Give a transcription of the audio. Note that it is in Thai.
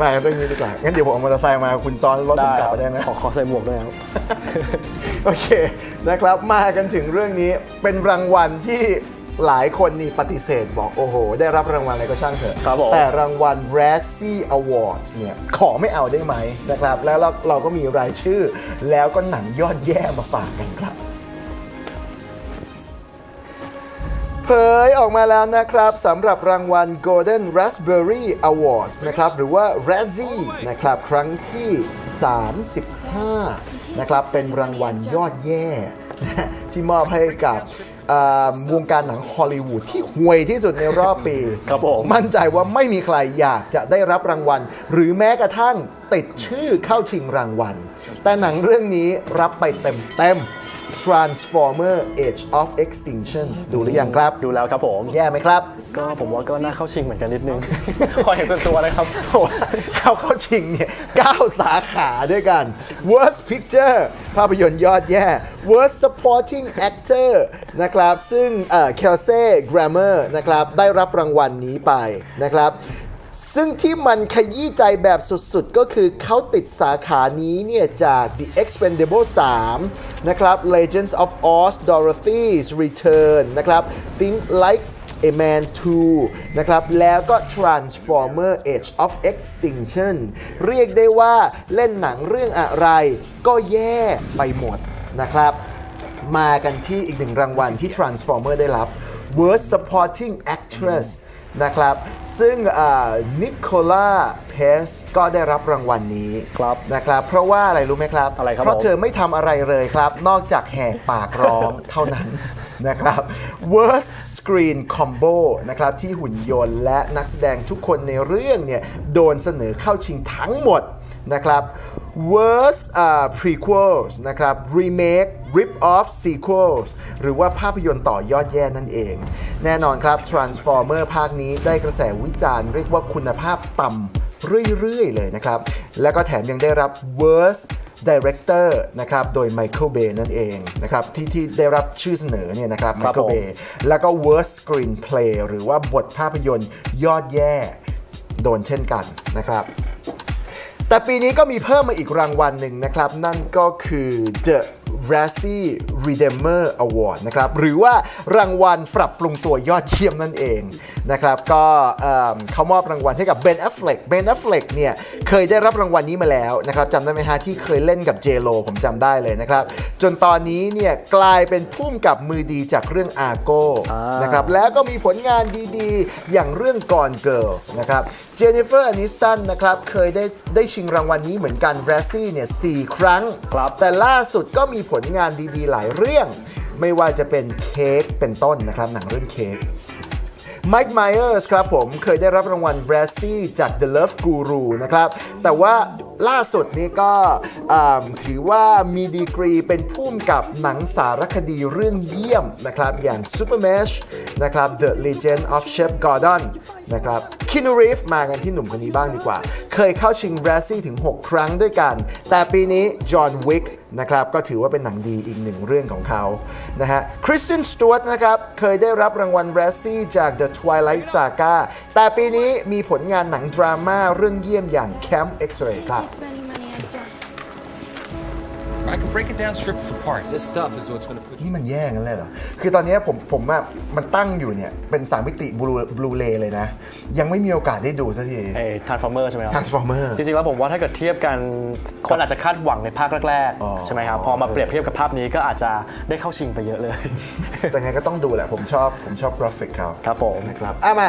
มาเรื่องนี้ดีกว่า งั้นเดี๋ยวผมเอามอเตอร์ไซค์มาคุณซ้อนรถผมกลับไปได้ไหมขอขอใส่หมวกด้วยครับ โอเคนะครับ มากันถึงเรื่องนี้เป็นรางวัลที่หลายคนนี่ปฏิเสธบอกโอ้โห ได้รับรางวัลอะไรก็ช่างเถอะครับผม แต่รางวัล Razzie Awards เนี่ยขอไม่เอาได้ไหมนะครับ แล้วเราเราก็มีรายชื่อ แล้วก็หนังยอดแย่มาฝากกันครับ เผยออกมาแล้วนะครับสำหรับรางวัล Golden Raspberry Awards นะครับหรือว่า Razzie นะครับครั้งที่ 35 นะครับเป็นรางวัลยอดแย่ ที่มอบให้กับอ่าวงการหนังฮอลลีวูดที่ห่วยที่สุดในรอบปีครับผมมั่นใจว่าไม่มีใครอยากจะได้รับรางวัล หรือแม้กระทั่งติดชื่อเข้าชิงรางวัล แต่หนังเรื่องนี้รับไปเต็มเต็มๆ Transformer Age of Extinction ดูหรือยังครับ ดูแล้วครับผม แย่ไหมครับ ก็ผมว่าก็น่าเข้าชิงเหมือนกันนิดนึง ขอเห็นส่วนตัวเลยครับโอ้โหเขาเข้าชิงเนี่ย9สาขาด้วยกัน Worst Picture ภาพยนตร์ยอดแย่ Worst Supporting Actor นะครับ ซึ่งเคลเซ่กร m เมอร์นะครับ ได้รับรางวัลนี้ไปนะครับ ซึ่งที่มันขยี้ใจแบบสุดๆ ก็คือเขาติดสาขานี้เนี่ยจาก The Expendable 3 นะครับ Legends of Oz Dorothy's Return นะครับ Think Like A Man 2 นะครับ แล้วก็ Transformer Age of Extinction เรียกได้ว่าเล่นหนังเรื่องอะไร ก็แย่ไปหมดนะครับ มากันที่อีกหนึ่งรางวัลที่ Transformer ได้รับ Worst Supporting Actress นะครับ ซึ่งนิโคล่าเพสก็ได้รับรางวัลนี้ครับนะครับ เพราะว่าอะไรรู้ไหมครับ อะไรครับเพราะผมเธอไม่ทำอะไรเลยครับ นอกจากแหกปากร้องเท่านั้นนะครับ Worst Screen Combo นะครับ ที่หุ่นยนต์และนักแสดงทุกคนในเรื่องเนี่ย โดนเสนอเข้าชิงทั้งหมดนะครับ Worst อ่า Prequels นะครับ Remake Rip Off Sequels หรือว่าภาพยนตร์ต่อยอดแย่นั่นเอง แน่นอนครับ Transformer ภาคนี้ได้กระแสวิจารณ์เรียกว่าคุณภาพต่ำเรื่อย ๆ เลยนะครับ แล้วก็แถมยังได้รับ Worst Director นะครับ โดย Michael Bay นั่นเองนะครับ ที่ที่ได้รับชื่อเสนอเนี่ยนะครับครับ Michael ผม Bay แล้วก็ Worst Screenplay หรือว่าบทภาพยนตร์ยอดแย่ โดนเช่นกันนะครับ แต่ปีนี้ก็มีเพิ่มมาอีกรางวัลหนึ่งนะครับ นั่นก็คือ The Razzie Redeemer Award นะครับหรือว่ารางวัลปรับปรุงตัวยอดเยี่ยมนั่นเองนะครับก็เอิ่มเขามอบรางวัลให้กับ Ben Affleck Ben Affleck เนี่ยเคยได้รับรางวัลนี้มาแล้วนะครับจำได้ไหมฮะที่เคยเล่นกับ J Lo ผมจำได้เลยนะครับจนตอนนี้เนี่ยกลายเป็นผู้กำกับมือดีจากเรื่อง Argo อ่านนะครับแล้วก็มีผลงานดีๆ อย่างเรื่อง Gone Girl นะครับเจนนิเฟอร์อนิสตันนะครับเคยได้ได้ชิงรางวัลนี้เหมือนกันแรซซี่เนี่ยสครั้งครับแต่ล่าสุดก็มีผผลงานดีๆ หลายเรื่อง ไม่ว่าจะเป็นเค้กเป็นต้นนะครับ หนังเรื่องเค้กไมค์ไมเออร์สครับผมเคยได้รับรางวัล b r a z z i จาก The Love Guru นะครับ แต่ว่าล่าสุดนี้ก็ถือว่ามีดีกรีเป็นผู้กำกับหนังสารคดีเรื่องเยี่ยมนะครับ อย่าง Super Mesh นะครับ The Legend of Chef Gordon นะครับคินูรีฟมากันที่หนุ่มคนนี้บ้างดีกว่า เคยเข้าชิงแรซี่ถึง 6 ครั้งด้วยกัน แต่ปีนี้จอห์นวิกนะครับก็ถือว่าเป็นหนังดีอีกหนึ่งเรื่องของเขานะฮะคริสตินสตูดนะครับเคยได้รับรางวัลแรซซี่จาก The Twilight Saga แต่ปีนี้มีผลงานหนังดราม่าเรื่องเยี่ยมอย่าง Camp X-Ray ครับ break it down, strip it for parts. This stuff is what's going to put you. นี่มันแย่งั้นเลยเหรอ คือตอนนี้ผมผมอะมันตั้งอยู่เนี่ย เป็นสามมิติบลูบลูเลเลยนะ ยังไม่มีโอกาสได้ดูสักที ไอ้ Transformer ใช่ไหมครับ Transformer จริงๆ แล้วผมว่าถ้าเกิดเทียบกันคนอาจจะคาดหวังในภาคแรกอ๋อ ๆ ใช่ไหมครับ พอมาเปรียบเทียบกับภาพนี้ก็อาจจะได้เข้าชิงไปเยอะเลย แต่ไงก็ต้องดูแหละ ผมชอบผมชอบกราฟิกเขาครับผม นะครับอะมา